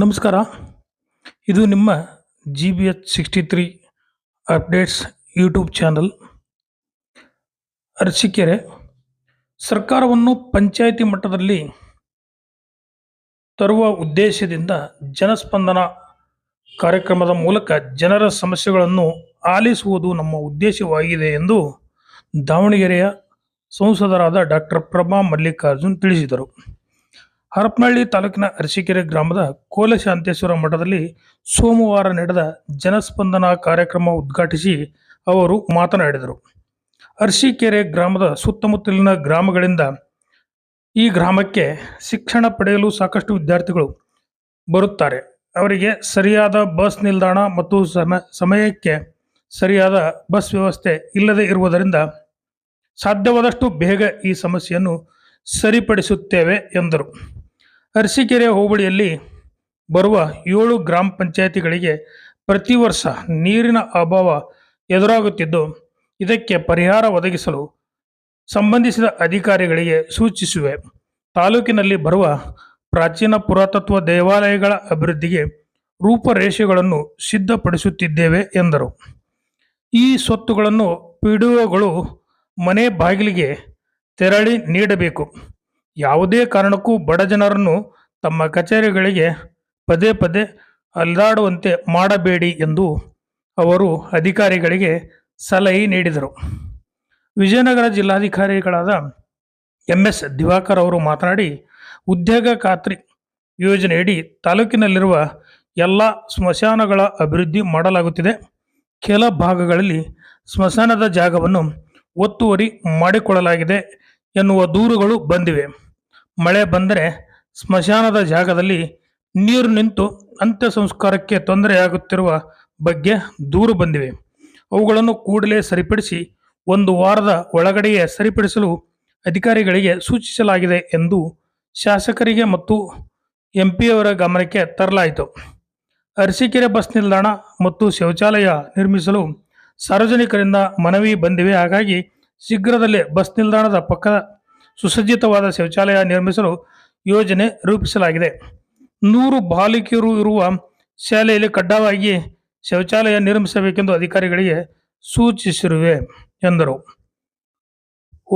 ನಮಸ್ಕಾರ. ಇದು ನಿಮ್ಮ G B H sixty three updates YouTube channel Arsikere, ಸರ್ಕಾರವನ್ನು ಪಂಚಾಯಿತಿ ಮಟ್ಟದಲ್ಲಿ ತರುವ ಉದ್ದೇಶದಿಂದ ಜನಸ್ಪಂದನ ಕಾರ್ಯಕ್ರಮದ ಮೂಲಕ ಜನರ ಸಮಸ್ಯೆಗಳನ್ನು ಆಲಿಸುವುದು ನಮ್ಮ ಉದ್ದೇಶವಾಗಿದೆ ಎಂದು ದಾವಣಗೆರೆಯ ಸಂಸದರಾದ ಡಾಕ್ಟರ್ ಪ್ರಭಾ ಮಲ್ಲಿಕಾರ್ಜುನ್ ತಿಳಿಸಿದರು. ಹರಪನಹಳ್ಳಿ ತಾಲೂಕಿನ ಅರಸೀಕೆರೆ ಗ್ರಾಮದ ಕೋಲಶಾಂತೇಶ್ವರ ಮಠದಲ್ಲಿ ಸೋಮವಾರ ನಡೆದ ಜನಸ್ಪಂದನ ಕಾರ್ಯಕ್ರಮ ಉದ್ಘಾಟಿಸಿ ಅವರು ಮಾತನಾಡಿದರು. ಅರಸೀಕೆರೆ ಗ್ರಾಮದ ಸುತ್ತಮುತ್ತಲಿನ ಗ್ರಾಮಗಳಿಂದ ಈ ಗ್ರಾಮಕ್ಕೆ ಶಿಕ್ಷಣ ಪಡೆಯಲು ಸಾಕಷ್ಟು ವಿದ್ಯಾರ್ಥಿಗಳು ಬರುತ್ತಾರೆ. ಅವರಿಗೆ ಸರಿಯಾದ ಬಸ್ ನಿಲ್ದಾಣ ಮತ್ತು ಸಮ, ಸಮಯಕ್ಕೆ ಸರಿಯಾದ ಬಸ್ ವ್ಯವಸ್ಥೆ ಇಲ್ಲದೆ ಇರುವುದರಿಂದ ಸಾಧ್ಯವಾದಷ್ಟು ಬೇಗ ಈ ಸಮಸ್ಯೆಯನ್ನು ಸರಿಪಡಿಸುತ್ತೇವೆ ಎಂದರು. ಅರಸೀಕೆರೆ ಹೋಬಳಿಯಲ್ಲಿ ಬರುವ ಏಳು ಗ್ರಾಮ ಪಂಚಾಯಿತಿಗಳಿಗೆ ಪ್ರತಿ ವರ್ಷ ನೀರಿನ ಅಭಾವ ಎದುರಾಗುತ್ತಿದ್ದು, ಇದಕ್ಕೆ ಪರಿಹಾರ ಒದಗಿಸಲು ಸಂಬಂಧಿಸಿದ ಅಧಿಕಾರಿಗಳಿಗೆ ಸೂಚಿಸುವೆ. ತಾಲೂಕಿನಲ್ಲಿ ಬರುವ ಪ್ರಾಚೀನ ಪುರಾತತ್ವ ದೇವಾಲಯಗಳ ಅಭಿವೃದ್ಧಿಗೆ ರೂಪರೇಷೆಗಳನ್ನು ಸಿದ್ಧಪಡಿಸುತ್ತಿದ್ದೇವೆ ಎಂದರು. ಈ ಸ್ವತ್ತುಗಳನ್ನು ಪಿಡಿಒಗಳು ಮನೆ ಬಾಗಿಲಿಗೆ ತೆರಳಿ ನೀಡಬೇಕು. ಯಾವುದೇ ಕಾರಣಕ್ಕೂ ಬಡ ಜನರನ್ನು ತಮ್ಮ ಕಚೇರಿಗಳಿಗೆ ಪದೇ ಪದೇ ಅಲ್ದಾಡುವಂತೆ ಮಾಡಬೇಡಿ ಎಂದು ಅವರು ಅಧಿಕಾರಿಗಳಿಗೆ ಸಲಹೆ ನೀಡಿದರು. ವಿಜಯನಗರ ಜಿಲ್ಲಾಧಿಕಾರಿಗಳಾದ ಎಂ ಎಸ್ ದಿವಾಕರ್ ಅವರು ಮಾತನಾಡಿ, ಉದ್ಯೋಗ ಖಾತ್ರಿ ಯೋಜನೆಯಡಿ ತಾಲೂಕಿನಲ್ಲಿರುವ ಎಲ್ಲ ಸ್ಮಶಾನಗಳ ಅಭಿವೃದ್ಧಿ ಮಾಡಲಾಗುತ್ತಿದೆ. ಕೆಲ ಭಾಗಗಳಲ್ಲಿ ಸ್ಮಶಾನದ ಜಾಗವನ್ನು ಒತ್ತುವರಿ ಮಾಡಿಕೊಳ್ಳಲಾಗಿದೆ ಎನ್ನುವ ದೂರುಗಳು ಬಂದಿವೆ. ಮಳೆ ಬಂದರೆ ಸ್ಮಶಾನದ ಜಾಗದಲ್ಲಿ ನೀರು ನಿಂತು ಅಂತ್ಯ ಸಂಸ್ಕಾರಕ್ಕೆ ತೊಂದರೆಯಾಗುತ್ತಿರುವ ಬಗ್ಗೆ ದೂರು ಬಂದಿವೆ. ಅವುಗಳನ್ನು ಕೂಡಲೇ ಸರಿಪಡಿಸಿ ಒಂದು ವಾರದ ಒಳಗಡೆಯೇ ಸರಿಪಡಿಸಲು ಅಧಿಕಾರಿಗಳಿಗೆ ಸೂಚಿಸಲಾಗಿದೆ ಎಂದು ಶಾಸಕರಿಗೆ ಮತ್ತು ಎಂಪಿಯವರ ಗಮನಕ್ಕೆ ತರಲಾಯಿತು. ಅರಸೀಕೆರೆ ಬಸ್ ನಿಲ್ದಾಣ ಮತ್ತು ಶೌಚಾಲಯ ನಿರ್ಮಿಸಲು ಸಾರ್ವಜನಿಕರಿಂದ ಮನವಿ ಬಂದಿವೆ. ಹಾಗಾಗಿ ಶೀಘ್ರದಲ್ಲೇ ಬಸ್ ನಿಲ್ದಾಣದ ಪಕ್ಕ ಸುಸಜ್ಜಿತವಾದ ಶೌಚಾಲಯ ನಿರ್ಮಿಸಲು ಯೋಜನೆ ರೂಪಿಸಲಾಗಿದೆ. ನೂರು ಬಾಲಕಿಯರು ಇರುವ ಶಾಲೆಯಲ್ಲಿ ಕಡ್ಡಾಯವಾಗಿ ಶೌಚಾಲಯ ನಿರ್ಮಿಸಬೇಕೆಂದು ಅಧಿಕಾರಿಗಳಿಗೆ ಸೂಚಿಸಿರುವೆ, ಎಂದರು.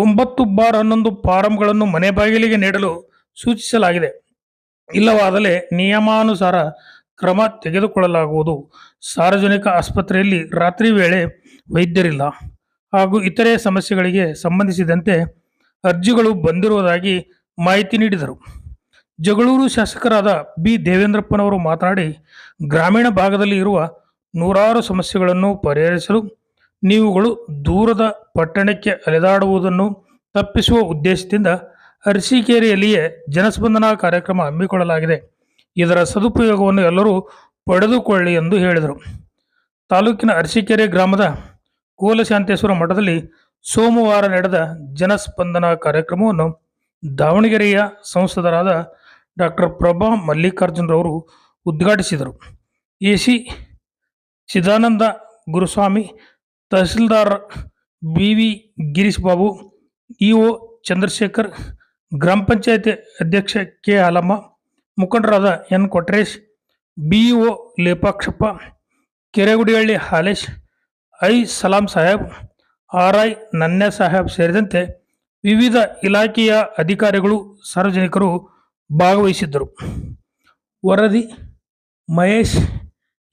ಒಂಬತ್ತು ಬಾರ್ ಹನ್ನೊಂದು ಫಾರಂಗಳನ್ನು ಮನೆ ಬಾಗಿಲಿಗೆ ನೀಡಲು ಸೂಚಿಸಲಾಗಿದೆ. ಇಲ್ಲವಾದರೆ ನಿಯಮಾನುಸಾರ ಕ್ರಮ ತೆಗೆದುಕೊಳ್ಳಲಾಗುವುದು. ಸಾರ್ವಜನಿಕ ಆಸ್ಪತ್ರೆಯಲ್ಲಿ ರಾತ್ರಿ ವೇಳೆ ವೈದ್ಯರಿಲ್ಲ ಹಾಗೂ ಇತರೆ ಸಮಸ್ಯೆಗಳಿಗೆ ಸಂಬಂಧಿಸಿದಂತೆ ಅರ್ಜಿಗಳು ಬಂದಿರುವುದಾಗಿ ಮಾಹಿತಿ ನೀಡಿದರು. ಜಗಳೂರು ಶಾಸಕರಾದ ಬಿ. ದೇವೇಂದ್ರಪ್ಪನವರು ಮಾತನಾಡಿ, ಗ್ರಾಮೀಣ ಭಾಗದಲ್ಲಿ ಇರುವ ನೂರಾರು ಸಮಸ್ಯೆಗಳನ್ನು ಪರಿಹರಿಸಲು ನೀವುಗಳು ದೂರದ ಪಟ್ಟಣಕ್ಕೆ ಅಲೆದಾಡುವುದನ್ನು ತಪ್ಪಿಸುವ ಉದ್ದೇಶದಿಂದ ಅರಸೀಕೆರೆಯಲ್ಲಿಯೇ ಜನಸ್ಪಂದನ ಕಾರ್ಯಕ್ರಮ ಹಮ್ಮಿಕೊಳ್ಳಲಾಗಿದೆ. ಇದರ ಸದುಪಯೋಗವನ್ನು ಎಲ್ಲರೂ ಪಡೆದುಕೊಳ್ಳಿ ಎಂದು ಹೇಳಿದರು. ತಾಲೂಕಿನ ಅರಸೀಕೆರೆ ಗ್ರಾಮದ ಕೋಲಶಾಂತೇಶ್ವರ ಮಠದಲ್ಲಿ ಸೋಮವಾರ ನಡೆದ ಜನಸ್ಪಂದನ ಕಾರ್ಯಕ್ರಮವನ್ನು ದಾವಣಗೆರೆಯ ಸಂಸದರಾದ ಡಾಕ್ಟರ್ ಪ್ರಭಾ ಮಲ್ಲಿಕಾರ್ಜುನರವರು ಉದ್ಘಾಟಿಸಿದರು. A C Chidananda Guruswamy, tahsildar B V Girish Babu EO Chandrashekar, ಗ್ರಾಮ ಪಂಚಾಯತಿ ಅಧ್ಯಕ್ಷ ಕೆ ಹಾಲಮ್ಮ, ಮುಖಂಡರಾದ N Kotresh, BEO Lepakshappa, Keregudihalli Halesh, I Salam Saheb R I Nanya Saheb ಸೇರಿದಂತೆ ವಿವಿಧ ಇಲಾಖೆಯ ಅಧಿಕಾರಿಗಳು, ಸಾರ್ವಜನಿಕರು ಭಾಗವಹಿಸಿದ್ದರು. ವರದಿ ಮಹೇಶ್,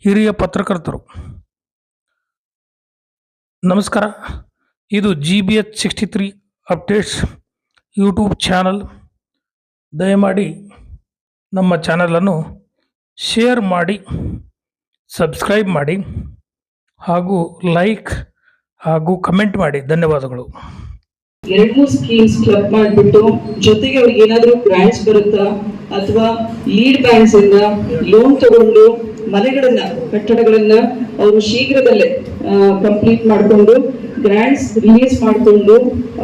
ಹಿರಿಯ ಪತ್ರಕರ್ತರು. ನಮಸ್ಕಾರ. ಇದು G B H sixty three updates YouTube channel ದಯಮಾಡಿ ನಮ್ಮ ಚಾನಲನ್ನು ಶೇರ್ ಮಾಡಿ ಸಬ್ಸ್ಕ್ರೈಬ್ ಮಾಡಿ ಹಾಗೂ ಲೈಕ್ ಹಾಗೂ ಕಮೆಂಟ್ ಮಾಡಿ. ಧನ್ಯವಾದಗಳು. ಎರಡು ಸ್ಕೀಮ್ಸ್ ಕ್ಲಬ್ ಮಾಡಿಬಿಟ್ಟು ಜೊತೆಗೆ ಅವ್ರಿಗೆ ಏನಾದರೂ ಗ್ರಾಂಟ್ಸ್ ಬರುತ್ತಾ? ಅಥವಾ ಲೀಡ್ ಬ್ಯಾಂಕ್ಸ್ ಇಂದ ಲೋನ್ ತಗೊಂಡು ಮನೆಗಳನ್ನ, ಕಟ್ಟಡಗಳನ್ನ ಅವರು ಶೀಘ್ರದಲ್ಲೇ ಕಂಪ್ಲೀಟ್ ಮಾಡಿಕೊಂಡು ಗ್ರಾಂಟ್ಸ್ ರಿಲೀಸ್ ಮಾಡಿಕೊಂಡು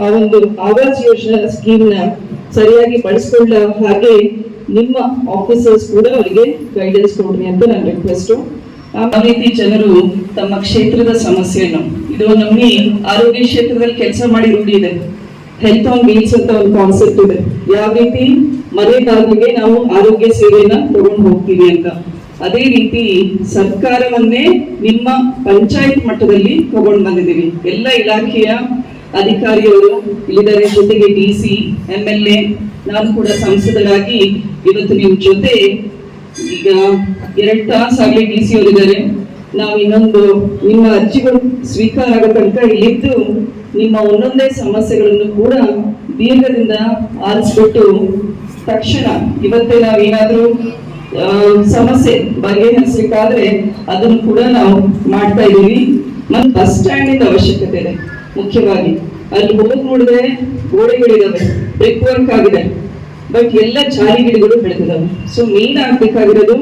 ಆ ಒಂದು ಆವಾಸ್ ಯೋಜನಾ ಸ್ಕೀಮ್ನ ಸರಿಯಾಗಿ ಬಳಸ್ಕೊಂಡ ಹಾಗೆ ನಿಮ್ಮ ಆಫೀಸರ್ಸ್ ಕೂಡ ಅವರಿಗೆ ಗೈಡೆನ್ಸ್ ಕೊಡ್ರಿ ಅಂತ ನನ್ನ ರಿಕ್ವೆಸ್ಟ್ ಆ ರೀತಿ ಜನರು ತಮ್ಮ ಕ್ಷೇತ್ರದ ಸಮಸ್ಯೆಯನ್ನು, ಇದು ನಮ್ಮಿ ಆರೋಗ್ಯ ಕ್ಷೇತ್ರದಲ್ಲಿ ಕೆಲಸ ಮಾಡಿ ರೂಢಿದೆ ಹೆಲ್ತ್ ಆನ್ ವೀಲ್ಸ್ ಅಂತ ಒಂದು ಕಾನ್ಸೆಪ್ಟ್ ಇದೆ. ಯಾವ ರೀತಿ ಮನೆ ಬಾಗಿಲಿಗೆ ನಾವು ಆರೋಗ್ಯ ಸೇವೆಯನ್ನ ತಗೊಂಡು ಹೋಗ್ತೀವಿ ಅಂತ. ಅದೇ ರೀತಿ ಸರ್ಕಾರವನ್ನೇ ನಿಮ್ಮ ಪಂಚಾಯತ್ ಮಟ್ಟದಲ್ಲಿ ತಗೊಂಡು ಬಂದಿದ್ದೀವಿ. ಎಲ್ಲ ಇಲಾಖೆಯ ಅಧಿಕಾರಿಯವರು ಇಲ್ಲಿದ್ದಾರೆ. ಜೊತೆಗೆ D C, M L A, ನಾನು ಕೂಡ ಸಂಸದರಾಗಿ ಇವತ್ತು ನಿಮ್ಮ ಜೊತೆ ಈಗ ಎರಡ್ ಆಗಲಿ ಡಿ ಸಿ ಅವರಿದ್ದಾರೆ ನಾವು ಇನ್ನೊಂದು ನಿಮ್ಮ ಅರ್ಜಿಗಳು ಸ್ವೀಕಾರ ಆಗೋ ತನಕ ಇಲ್ಲಿದ್ದು ನಿಮ್ಮ ಒಂದೊಂದೇ ಸಮಸ್ಯೆಗಳನ್ನು ಕೂಡ ದೀರ್ಘದಿಂದ ಆರಿಸ್ಬಿಟ್ಟು ತಕ್ಷಣ ಇವತ್ತೇ ಆ, ಸಮಸ್ಯೆ ಬಗೆಹರಿಸಬೇಕಾದ್ರೆ ಅದನ್ನು ಕೂಡ ನಾವು ಮಾಡ್ತಾ ಇದ್ದೀವಿ. ಮತ್ತು ಬಸ್ ಸ್ಟ್ಯಾಂಡ್ ಅವಶ್ಯಕತೆ ಇದೆ. ಮುಖ್ಯವಾಗಿ ಅಲ್ಲಿ ಹೋಗಿ ನೋಡಿದ್ರೆ ಗೋಡೆಗಳಿದಾವೆ. ಬ್ರೇಕ್ ವರ್ಕ್ ಆಗಿದೆ. ಬಟ್ ಎಲ್ಲ ಜಾಲಿ ಗಿಡಗಳು ಬೆಳೆದಿದ್ದಾವೆ ಸೊ ಮೇನ್ ಆಗ್ಬೇಕಾಗಿರೋದು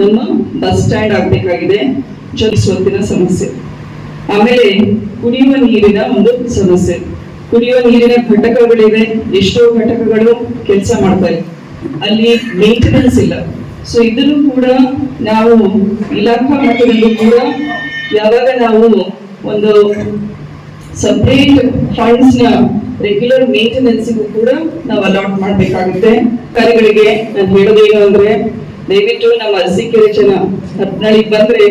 ನಮ್ಮ ಬಸ್ ಸ್ಟ್ಯಾಂಡ್ ಆಗ್ಬೇಕಾಗಿದೆ. ಜೊತೆಸುವತ್ತಿನ ಸಮಸ್ಯೆ. ಆಮೇಲೆ ಕುಡಿಯುವ ನೀರಿನ ಒಂದು ಸಮಸ್ಯೆ. ಕುಡಿಯುವ ನೀರಿನ ಘಟಕಗಳಿವೆ. ಎಷ್ಟೋ ಘಟಕಗಳು ಕೆಲಸ ಮಾಡ್ತಾರೆ. ಅಲ್ಲಿ ಮೇಂಟೆನೆನ್ಸ್ ಇಲ್ಲ. ಸೊ ಇದನ್ನು ಕೂಡ ನಾವು ಇಲಾಖಾ ಮಟ್ಟದಲ್ಲಿ ಕೂಡ ಯಾವಾಗ ನಾವು ಒಂದು ಸಪ್ರೇಟ್ ಫಂಡ್ಸ್ನ ರೆಗ್ಯುಲರ್ ಮೇಂಟೆನೆನ್ಸಿಗೂ ಕೂಡ ನಾವು ಅಲಾಟ್ ಮಾಡಬೇಕಾಗುತ್ತೆ. ಕರೆಗಳಿಗೆ ನಾನು ಹೇಳೋದೇನು ಅಂದ್ರೆ, ದಯವಿಟ್ಟು ನಮ್ಮ ಅರಸೀಕೆರೆ ಜನ ಹತ್ನಾಳಿಗೆ ಬಂದ್ರೆ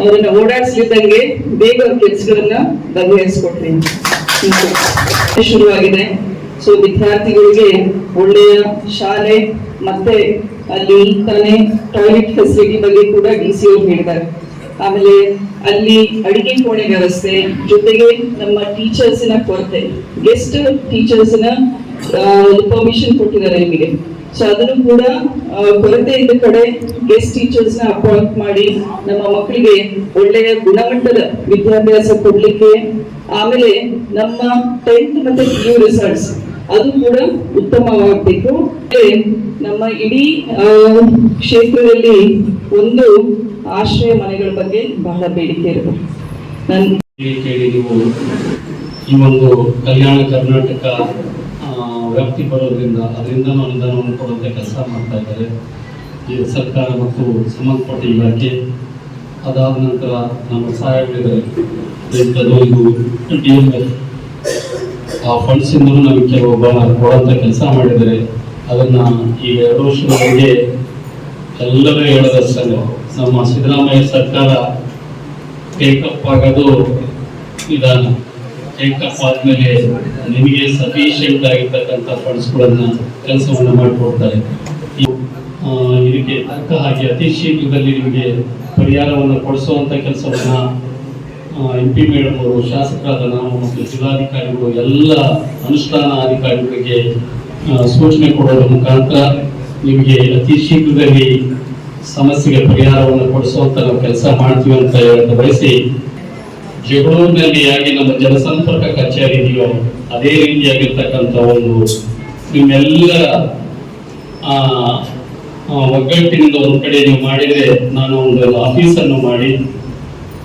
ಅವರನ್ನ ಓಡಾಡಿಸ್ಲಿದ್ದಂಗೆ ಬೇಗ ಕೆಲಸಗಳನ್ನ ಬಗೆಹರಿಸ್ಕೊಟ್ರಿ ಶುರುವಾಗಿದೆ. ಸೊ ವಿದ್ಯಾರ್ಥಿಗಳಿಗೆ ಒಳ್ಳೆಯ ಶಾಲೆ ಮತ್ತೆ ಅಲ್ಲಿ ತಾನೇ ಟಾಯ್ಲೆಟ್ ಫೆಸಿಲಿಟಿ ಬಗ್ಗೆ ಕೂಡ ಡಿ ಸಿ ಅವರು ಹೇಳಿದ್ದಾರೆ. ಆಮೇಲೆ ಅಲ್ಲಿ ಅಡಿಗೆ ಕೋಣೆ ವ್ಯವಸ್ಥೆ, ಜೊತೆಗೆ ನಮ್ಮ ಟೀಚರ್ಸ್ನ ಕೊರತೆ. ಗೆಸ್ಟ್ ಟೀಚರ್ಸ್ನ ಒಂದು ಪರ್ಮಿಷನ್ ಕೊಟ್ಟಿದ್ದಾರೆ ನಿಮಗೆ. ಸೊ ಅದನ್ನು ಕೂಡ ಕೊರತೆ ಇದ್ದ ಕಡೆ ಗೆಸ್ಟ್ ಟೀಚರ್ಸ್ನ ಅಪಾಯಿಂಟ್ ಮಾಡಿ ನಮ್ಮ ಮಕ್ಕಳಿಗೆ ಒಳ್ಳೆಯ ಗುಣಮಟ್ಟದ ವಿದ್ಯಾಭ್ಯಾಸ ಕೊಡ್ಲಿಕ್ಕೆ, ಆಮೇಲೆ ನಮ್ಮ ಟೆಂತ್ ಮತ್ತೆ ಯು ರಿಸಲ್ಟ್ಸ್ ಅದು ಕೂಡ ಉತ್ತಮವಾಗಬೇಕು ನಮ್ಮ ಇಡೀ ಕ್ಷೇತ್ರದಲ್ಲಿ ಒಂದು ಆಶ್ರಯ ಮನೆಗಳ ಬಗ್ಗೆ ಬಹಳ ಬೇಡಿಕೆ ನನ್ ಈ ಒಂದು ಕಲ್ಯಾಣ ಕರ್ನಾಟಕ ವ್ಯಾಪ್ತಿ ಬರೋದ್ರಿಂದ, ಅದರಿಂದ ಅನುದಾನವನ್ನು ಕೊಡುವಂತೆ ಕೆಲಸ ಮಾಡ್ತಾ ಇದ್ದಾರೆ. ಈ ಸರ್ಕಾರ ಮತ್ತು ಸಂಬಂಧಪಟ್ಟ ಇಲಾಖೆ, ಅದಾದ ನಂತರ ನಮ್ಮ ಎಂಥದ್ದು ಇದು ಡಿ ಎಂ ಎಫ್ ಆ ಫಂಡ್ಸಿಂದಲೂ ನಮಗೆ ಕೆಲವು ಬಹಳ ಕೊಡುವಂಥ ಕೆಲಸ ಮಾಡಿದರೆ ಅದನ್ನ ಈ ಎರಡು ವರ್ಷದವರೆಗೆ ಎಲ್ಲರೂ ಹೇಳೋದಷ್ಟೇ ನಮ್ಮ ಸಿದ್ದರಾಮಯ್ಯ ಸರ್ಕಾರ ಟೇಕಪ್ ಆಗೋದು ವಿಧಾನ ಟೇಕಪ್ ಆದ್ಮೇಲೆ ನಿಮಗೆ ಸಫಿಷಿಯಂಟ್ ಆಗಿರ್ತಕ್ಕಂಥ ಫಂಡ್ಸ್ಗಳನ್ನ ಕೆಲಸವನ್ನ ಮಾಡಿಕೊಡ್ತಾರೆ. ಇದಕ್ಕೆ ತಕ್ಕ ಹಾಗೆ ಅತಿ ಶೀಘ್ರದಲ್ಲಿ ನಿಮಗೆ ಪರಿಹಾರವನ್ನು ಕೊಡಿಸುವಂತ ಕೆಲಸವನ್ನ ಎಂ ಪಿ ಮೇಡಮ್ ಅವರು ಶಾಸಕರಾದ ನಾವು ಮತ್ತು ಜಿಲ್ಲಾಧಿಕಾರಿಗಳು ಎಲ್ಲ ಅನುಷ್ಠಾನ ಅಧಿಕಾರಿಗಳಿಗೆ ಸೂಚನೆ ಕೊಡೋದ್ರ ಮುಖಾಂತರ ನಿಮಗೆ ಅತಿ ಶೀಘ್ರದಲ್ಲಿ ಸಮಸ್ಯೆಗೆ ಪರಿಹಾರವನ್ನು ಕೊಡಿಸುವಂತ ನಾವು ಕೆಲಸ ಮಾಡ್ತೀವಿ ಅಂತ ಹೇಳಕ್ಕೆ ಬಯಸಿ ಜಗಳೂರಿನಲ್ಲಿ ಹೇಗೆ ನಮ್ಮ ಜನಸಂಪರ್ಕ ಕಚೇರಿ ಇದೆಯೋ ಅದೇ ರೀತಿಯಾಗಿರ್ತಕ್ಕಂಥ ಒಂದು ಆ, ಒಗ್ಗಟ್ಟಿನಿಂದ ಒಂದು ಕಡೆ ನೀವು ಮಾಡಿದ್ರೆ ನಾನು ಒಂದು ಆಫೀಸನ್ನು ಮಾಡಿ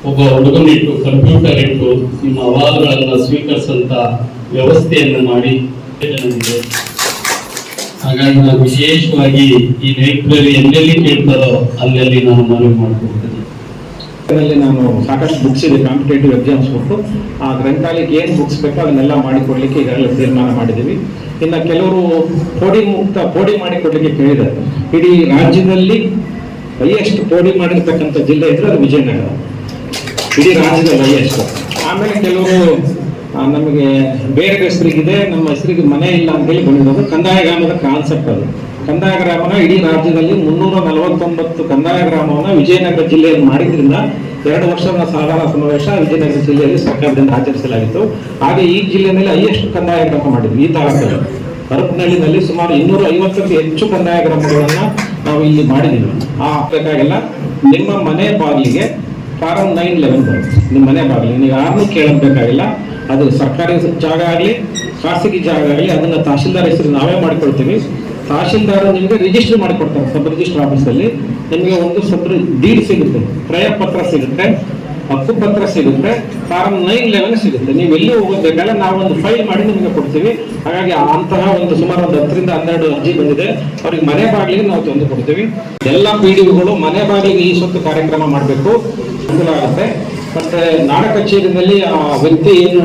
ಒಬ್ಬ ಹುಡುಗನಿಟ್ಟು ಕಂಪ್ಯೂಟರ್ ಇಟ್ಟು ನಿಮ್ಮ ಅವಾರ್ಡ್ಗಳನ್ನು ಸ್ವೀಕರಿಸಂತ ವ್ಯವಸ್ಥೆಯನ್ನು ಮಾಡಿ ಹಾಗಾಗಿ ನಾನು ವಿಶೇಷವಾಗಿ ಈ ಲೈಬ್ರರಿ ಎಲ್ಲೆಲ್ಲಿ ಕೇಳ್ತಾರೋ ಅಲ್ಲೆಲ್ಲಿ ನಾನು ಮನವಿ ಮಾಡ್ಕೊಡ್ತೀನಿ ನಾನು ಸಾಕಷ್ಟು ಬುಕ್ಸ್ ಇದೆ ಕಾಂಪಿಟೇಟಿವ್ ಎಕ್ಸಾಮ್ಸ್ ಕೊಟ್ಟು, ಆ ಗ್ರಂಥಾಲಯಕ್ಕೆ ಏನು ಬುಕ್ಸ್ ಬೇಕೋ ಅದನ್ನೆಲ್ಲ ಮಾಡಿಕೊಡ್ಲಿಕ್ಕೆ ಈಗಾಗಲೇ ತೀರ್ಮಾನ ಮಾಡಿದ್ದೀವಿ. ಇನ್ನು ಕೆಲವರು ಪೋಡಿ ಮುಕ್ತ, ಪೋಡಿ ಮಾಡಿಕೊಡ್ಲಿಕ್ಕೆ ಕೇಳಿದ್ದಾರೆ. ಇಡೀ ರಾಜ್ಯದಲ್ಲಿ ಹೈಯೆಸ್ಟ್ ಪೋಡಿ ಮಾಡಿರ್ತಕ್ಕಂಥ ಜಿಲ್ಲೆ ಇದ್ರೆ ಅದು ವಿಜಯನಗರ. ಇಡೀ ರಾಜ್ಯದಲ್ಲಿ ಹೈಯೆಸ್ಟ್ ಆಮೇಲೆ ಕೆಲವರು ನಮಗೆ ಬೇರೆ ಹೆಸರಿಗಿದೆ ನಮ್ಮ ಹೆಸರಿಗೆ ಮನೆ ಇಲ್ಲ ಅಂತ ಹೇಳಿ ಬಂದಿರೋದು ಕಂದಾಯ ಗ್ರಾಮದ ಕಾನ್ಸೆಪ್ಟ್ ಅದು. ಕಂದಾಯ ಗ್ರಾಮನ ಇಡೀ ರಾಜ್ಯದಲ್ಲಿ ಮುನ್ನೂರ ನಲವತ್ತೊಂಬತ್ತು ಕಂದಾಯ ಗ್ರಾಮವನ್ನು ವಿಜಯನಗರ ಜಿಲ್ಲೆಯಲ್ಲಿ ಮಾಡಿದ್ರಿಂದ ಎರಡು ವರ್ಷದ ಸಾಧಾರಣ ಸಮಾವೇಶ ವಿಜಯನಗರ ಜಿಲ್ಲೆಯಲ್ಲಿ ಸರ್ಕಾರದಿಂದ ಆಚರಿಸಲಾಗಿತ್ತು. ಹಾಗೆ ಈ ಜಿಲ್ಲೆಯಲ್ಲಿ ಹೈಯೆಸ್ಟ್ ಕಂದಾಯ ಗ್ರಾಮ ಮಾಡಿದ್ವಿ ಈ ತಾಲೂಕಲ್ಲಿ. ಹರಪನಹಳ್ಳಿನಲ್ಲಿ ಸುಮಾರು ಇನ್ನೂರ ಐವತ್ತಕ್ಕೂ ಹೆಚ್ಚು ಕಂದಾಯ ಗ್ರಾಮಗಳನ್ನ ನಾವು ಇಲ್ಲಿ ಮಾಡಿದ್ದೀವಿ. ಆ ಬೇಕಾಗಿಲ್ಲ ನಿಮ್ಮ ಮನೆ ಬಾಗಿಲಿಗೆ ಫಾರಂ ನೈನ್ ಲೆವೆನ್ ಬರುತ್ತೆ. ನಿಮ್ಮ ಮನೆ ಬಾಗಿಲು. ನೀವು ಯಾರನ್ನೂ ಕೇಳಬೇಕಾಗಿಲ್ಲ. ಅದು ಸರ್ಕಾರಿ ಜಾಗ ಆಗಲಿ, ಖಾಸಗಿ ಜಾಗ ಆಗಲಿ, ಅದನ್ನು ತಹಶೀಲ್ದಾರ್ ಹೆಸರು ನಾವೇ ಮಾಡಿಕೊಳ್ತೀವಿ. ತಹಶೀಲ್ದಾರ್ ನಿಮಗೆ ರಿಜಿಸ್ಟರ್ ಮಾಡಿಕೊಡ್ತಾರೆ ಸಬ್ ರಿಜಿಸ್ಟರ್ ಆಫೀಸಲ್ಲಿ ನಿಮಗೆ ಒಂದು ಸಬ್ ಡೀಡ್ ಸಿಗುತ್ತೆ. ಕ್ರಯ ಪತ್ರ ಸಿಗುತ್ತೆ, ಹಕ್ಕು ಪತ್ರ ಸಿಗುತ್ತೆ ಫಾರಂ ನೈನ್ ಲೆವೆನ್ ಸಿಗುತ್ತೆ. ನೀವು ಎಲ್ಲಿ ಹೋಗೋದ್ಬೇಕಾದ್ರೆ ನಾವು ಒಂದು ಫೈಲ್ ಮಾಡಿ ನಿಮಗೆ ಕೊಡ್ತೀವಿ. ಹಾಗಾಗಿ ಅಂತಹ ಒಂದು ಸುಮಾರು ಒಂದು ಹತ್ತರಿಂದ ಹನ್ನೆರಡು ಅರ್ಜಿ ಬಂದಿದೆ. ಅವ್ರಿಗೆ ಮನೆ ಬಾಗಿಲಿಗೆ ನಾವು ತಂದು ಕೊಡ್ತೀವಿ. ಎಲ್ಲ ಪಿ ಮನೆ ಬಾಗಿಲಿಗೆ ಈ ಸೊತ್ತು ಕಾರ್ಯಕ್ರಮ ಮಾಡಬೇಕು. ಅನುಕೂಲ ಆಗುತ್ತೆ ಮತ್ತೆ ನಾಡ ಕಚೇರಿನಲ್ಲಿ ಆ ವ್ಯಕ್ತಿ ಏನು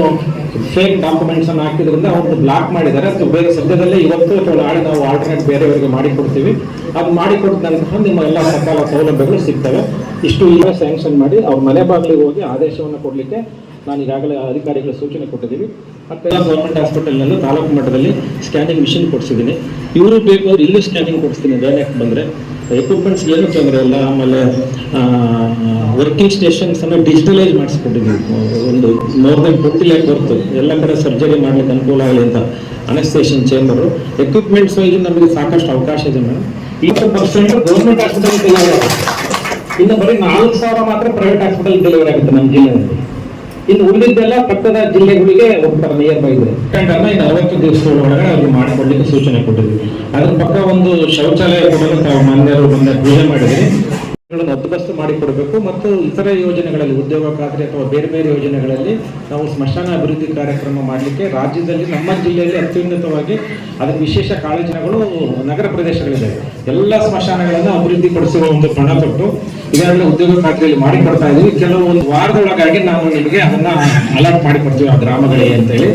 ಫೇಕ್ ಡಾಕ್ಯುಮೆಂಟ್ಸ್ ಅನ್ನು ಹಾಕಿದ್ರಿಂದ ಅವ್ರನ್ನ ಬ್ಲಾಕ್ ಮಾಡಿದ್ದಾರೆ. ಅದು ಬೇರೆ ಸದ್ಯದಲ್ಲೇ ಇವತ್ತು ಅಥವಾ ನಾಳೆ ನಾವು ಆಲ್ಟರ್ನೇಟ್ ಬೇರೆಯವರಿಗೆ ಮಾಡಿಕೊಡ್ತೀವಿ. ಅದು ಮಾಡಿಕೊಟ್ಟ ನಂತರ ನಿಮ್ಮ ಎಲ್ಲ ಸಕಾಲ ಸೌಲಭ್ಯಗಳು ಸಿಗ್ತವೆ. ಇಷ್ಟು ಈಗ ಸ್ಯಾಂಕ್ಷನ್ ಮಾಡಿ ಅವ್ರ ಮನೆ ಬಾಗಿಲಿಗೆ ಹೋಗಿ ಆದೇಶವನ್ನು ಕೊಡಲಿಕ್ಕೆ ನಾನು ಈಗಾಗಲೇ ಅಧಿಕಾರಿಗಳ ಸೂಚನೆ ಕೊಟ್ಟಿದ್ದೀವಿ. ಮತ್ತೆ ಗೌರ್ಮೆಂಟ್ ಹಾಸ್ಪಿಟಲ್ನಲ್ಲೂ ತಾಲೂಕು ಮಟ್ಟದಲ್ಲಿ ಸ್ಕ್ಯಾನಿಂಗ್ ಮಿಷಿನ್ ಕೊಡಿಸಿದ್ದೀನಿ. ಇವರು ಬೇಕು ಇಲ್ಲೂ ಸ್ಕ್ಯಾನಿಂಗ್ ಕೊಡಿಸ್ತೀನಿ. ಡೈರೆಕ್ಟ್ ಬಂದರೆ. ಎಕ್ವಿಪ್ಮೆಂಟ್ಸ್ ಏನು ತೊಂದರೆ ಇಲ್ಲ, ಆಮೇಲೆ ವರ್ಕಿಂಗ್ ಸ್ಟೇಷನ್ಸ್ ಅನ್ನು ಡಿಜಿಟಲೈಸ್ ಮಾಡಿಸ್ಬಿಟ್ಟಿದ್ದೀವಿ ಒಂದು ಮೋರ್ ದೆನ್ ಟ್ವೆಂಟಿ ಲ್ಯಾಕ್ ಬರ್ತು ಎಲ್ಲ ಕಡೆ ಸರ್ಜರಿ ಮಾಡ್ಲಿಕ್ಕೆ ಅನುಕೂಲ ಆಗಲಿ ಅಂತ ಅನೆಸ್ಟೇಷನ್ ಚೇಂಬರು ಎಕ್ವಿಪ್ಮೆಂಟ್ಸ್ ಈಗ ನಮಗೆ ಸಾಕಷ್ಟು ಅವಕಾಶ ಇದೆ ಮೇಡಮ್ ಇಪ್ಪತ್ತು ಪರ್ಸೆಂಟ್ ಗೌರ್ಮೆಂಟ್ ಹಾಸ್ಪಿಟಲ್ ಡೆಲಿವರಿ ಆಗುತ್ತೆ. ಇನ್ನು ಬರೀ ನಾಲ್ಕು ಸಾವಿರ ಮಾತ್ರ ಪ್ರೈವೇಟ್ ಹಾಸ್ಪಿಟಲ್ ಡೆಲಿವರಿ ಆಗುತ್ತೆ ನಮ್ಮ ಜಿಲ್ಲೆಯಲ್ಲಿ. ಇನ್ನು ಉಳಿದಿದ್ದೆಲ್ಲ ಪಕ್ಕದ ಜಿಲ್ಲೆಗಳಿಗೆ ಹೋಗ್ತಾರೆ ನಿಯರ್ ಬೈ ಇದೆ. ಯಾಕಂದ್ರೆ ಇನ್ನು ಅರವತ್ತು ದಿವಸಗಳ ಒಳಗಡೆ ಅವ್ರಿಗೆ ಮಾಡಿಕೊಡ್ಲಿಕ್ಕೆ ಸೂಚನೆ ಕೊಟ್ಟಿದ್ವಿ ಅದ್ರ ಪಕ್ಕ ಒಂದು ಶೌಚಾಲಯ ಕೊಡಲು ತಾವು ಮಾನ್ಯರು ಬಂದ ಪೂಜೆ ಮಾಡಿದ್ರಿ ಬಂದೋಬಸ್ತು ಮಾಡಿಕೊಡಬೇಕು ಮತ್ತು ಇತರೆ ಯೋಜನೆಗಳಲ್ಲಿ, ಉದ್ಯೋಗ ಖಾತ್ರಿ ಅಥವಾ ಬೇರೆ ಬೇರೆ ಯೋಜನೆಗಳಲ್ಲಿ ನಾವು ಸ್ಮಶಾನ ಅಭಿವೃದ್ಧಿ ಕಾರ್ಯಕ್ರಮ ಮಾಡಲಿಕ್ಕೆ ರಾಜ್ಯದಲ್ಲಿ, ನಮ್ಮ ಜಿಲ್ಲೆಯಲ್ಲಿ ಅತ್ಯುನ್ನತವಾಗಿ ಅದರ ವಿಶೇಷ ಕಾಳಜಿಗಳು ನಗರ ಪ್ರದೇಶಗಳಿದ್ದಾವೆ ಎಲ್ಲ ಸ್ಮಶಾನಗಳನ್ನು ಅಭಿವೃದ್ಧಿಪಡಿಸುವ ಒಂದು ಪಣ ತೊಟ್ಟು ಈಗಾಗಲೇ ಉದ್ಯೋಗ ಖಾತ್ರಿಯಲ್ಲಿ ಮಾಡಿಕೊಡ್ತಾ ಇದ್ದೀವಿ. ಕೆಲವೊಂದು ಒಂದು ವಾರದೊಳಗಾಗಿ ನಾವು ನಿಮಗೆ ಅದನ್ನ ಅಲರ್ಟ್ ಮಾಡಿಕೊಡ್ತೀವಿ ಆ ಗ್ರಾಮಗಳಿಗೆ ಅಂತೇಳಿ.